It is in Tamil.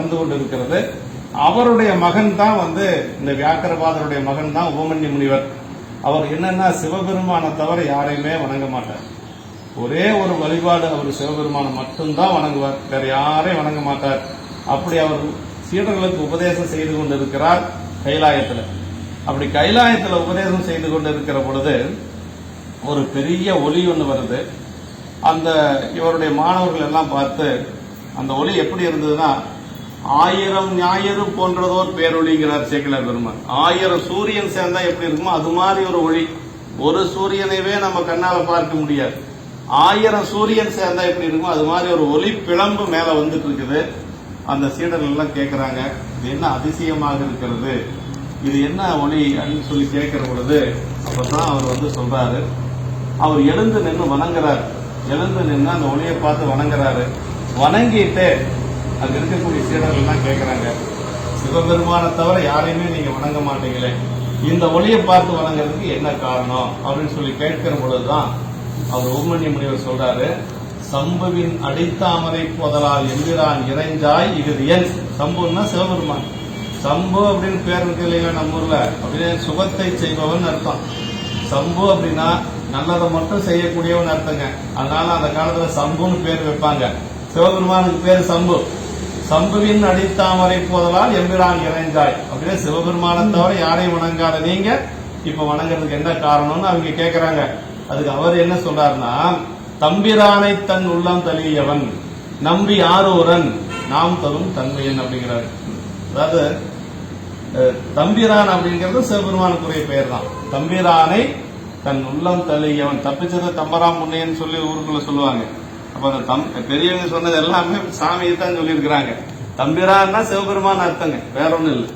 வந்து கொண்டிருக்கிறது. அவருடைய மகன் தான் வந்து இந்த வியாக்கரபாதருடைய மகன் தான் உபமன்ய முனிவர். அவர் என்னன்னா சிவபெருமான தவிர யாரையுமே வணங்க மாட்டார். ஒரே ஒரு வழிபாடு அவர் சிவபெருமானை மட்டும்தான் வணங்குவார். வேற யாரையும் வணங்க மாட்டார். அப்படி அவர் சீடர்களுக்கு உபதேசம் செய்து கொண்டிருக்கிறார் கைலாயத்தில். அப்படி கைலாயத்தில் உபதேசம் செய்து கொண்டிருக்கிற பொழுது ஒரு பெரிய ஒலி ஒன்று வருது. அந்த இவருடைய மாணவர்கள் எல்லாம் பார்த்து அந்த ஒலி எப்படி இருந்ததுன்னா ஆயிரம் ஞாயிறு போன்றதோர் பேரொழிங்கிறார் சேக்கிலார் பெருமான். ஆயிரம் சூரியன் சேர்ந்தா எப்படி இருக்குமோ அது மாதிரி ஒரு ஒளி. ஒரு சூரியனைவே நம்ம கண்ணால பார்க்க முடியாது. ஆயிரம் சூரியன் சேர்ந்தா எப்படி இருக்குமோ அது மாதிரி ஒரு ஒளி பிளம்பு மேல வந்துட்டு இருக்குது அந்த சீடர்கள் எல்லாம் கேட்கிறாங்க இது என்ன அதிசயமாக இருக்கிறது? இது என்ன ஒளி அப்படின்னு சொல்லி கேட்கிற பொழுது அப்பதான் அவர் வந்து சொல்றாரு அவர் எழுந்து நின்று வணங்குறாரு. எழுந்து நின்று அந்த ஒளியை பார்த்து வணங்குறாரு. வணங்கிட்டு அங்க இருக்கக்கூடிய சீடர்கள் கேட்குறாங்க சிவபெருமானை தவிர யாரையுமே நீங்க வணங்க மாட்டீங்களே. இந்த ஒளியை பார்த்து வணங்குறதுக்கு என்ன காரணம்? அப்படின்னு சொல்லி கேட்கிற பொழுதுதான் அவர் உம்மணி முனிவர் சொல்றாரு சம்புவின் அடித்தாமரை போதலால் எம்பிரான் இறைஞ்சாய் இது என். சம்புன்னா சிவபெருமான். சம்பு அப்படின்னு பேர் இருக்கு இல்லையா நம்ம ஊர்ல? அப்படின்னு சுகத்தை செய்பவன் அர்த்தம். சம்பு அப்படின்னா நல்லதை மட்டும் செய்யக்கூடியவன் அர்த்தங்க. அதனால அந்த காலத்துல சம்புன்னு பேர் வைப்பாங்க. சிவபெருமானுக்கு பேர் சம்பு. சம்புவின் அடித்தாமரை போதலால் எம்பிரான் இறைஞ்சாய் அப்படின்னு சிவபெருமானை தவிர யாரையும் வணங்காத நீங்க இப்ப வணங்குறதுக்கு என்ன காரணம்னு அவங்க கேக்குறாங்க. அதுக்கு அவர் என்ன சொல்றாருன்னா தம்பிரானை தன் உள்ளம் தழியவன் நம்பி ஆரூரன் நாம் தரும் தன்மையன் அப்படிங்கிறாரு. அதாவது தம்பிரான் அப்படிங்கிறது சிவபெருமானுக்குரிய பெயர் தான் தம்பிரானை தன் உள்ளம் தள்ளியவன் தப்பிச்சத தம்பராம் முன்னையன்னு சொல்லி ஊருக்குள்ள சொல்லுவாங்க. அப்ப அந்த தம் பெரியவங்க சொன்னது எல்லாமே சாமியை தான் சொல்லியிருக்கிறாங்க. தம்பிரான்னா சிவபெருமான் அர்த்தங்க. வேற ஒன்றும் இல்லை.